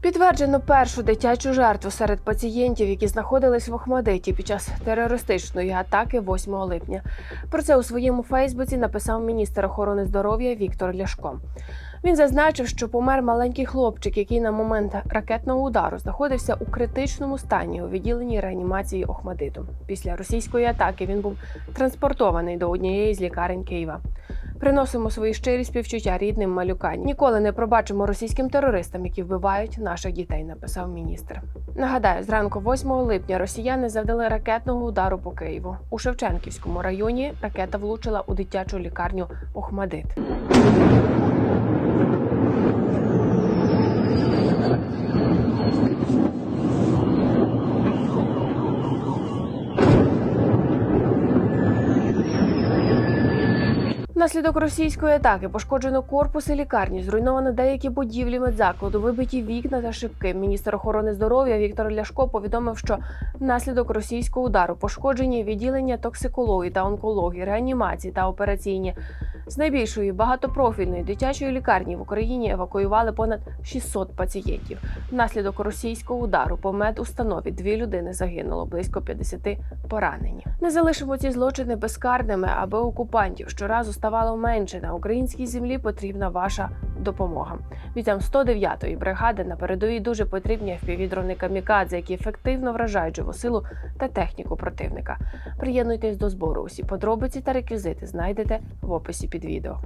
Підтверджено першу дитячу жертву серед пацієнтів, які знаходились в Охмадиті під час терористичної атаки 8 липня. Про це у своєму Фейсбуці написав міністр охорони здоров'я Віктор Ляшко. Він зазначив, що помер маленький хлопчик, який на момент ракетного удару знаходився у критичному стані у відділенні реанімації Охмадиту. Після російської атаки він був транспортований до однієї з лікарень Києва. Приносимо свої щирі співчуття рідним малюкані. Ніколи не пробачимо російським терористам, які вбивають наших дітей, написав міністр. Нагадаю, зранку 8 липня росіяни завдали ракетного удару по Києву. У Шевченківському районі ракета влучила у дитячу лікарню Охмадит. Внаслідок російської атаки пошкоджено корпуси лікарні, зруйновано деякі будівлі медзакладу, вибиті вікна та шибки. Міністр охорони здоров'я Віктор Ляшко повідомив, що внаслідок російського удару пошкоджені відділення токсикології та онкології, реанімації та операційні. З найбільшої багатопрофільної дитячої лікарні в Україні евакуювали понад 600 пацієнтів. Внаслідок російського удару по медустанові дві людини загинуло, близько 50 поранені. Не залишимо ці злочини безкарними, аби окупантів щоразу ставало менше. На українській землі потрібна ваша допомога. Бійцям 109-ї бригади на передовій дуже потрібні впівдрони камікадзе, які ефективно вражають живу силу та техніку противника. Приєднуйтесь до збору. Усі подробиці та реквізити знайдете в описі під відео.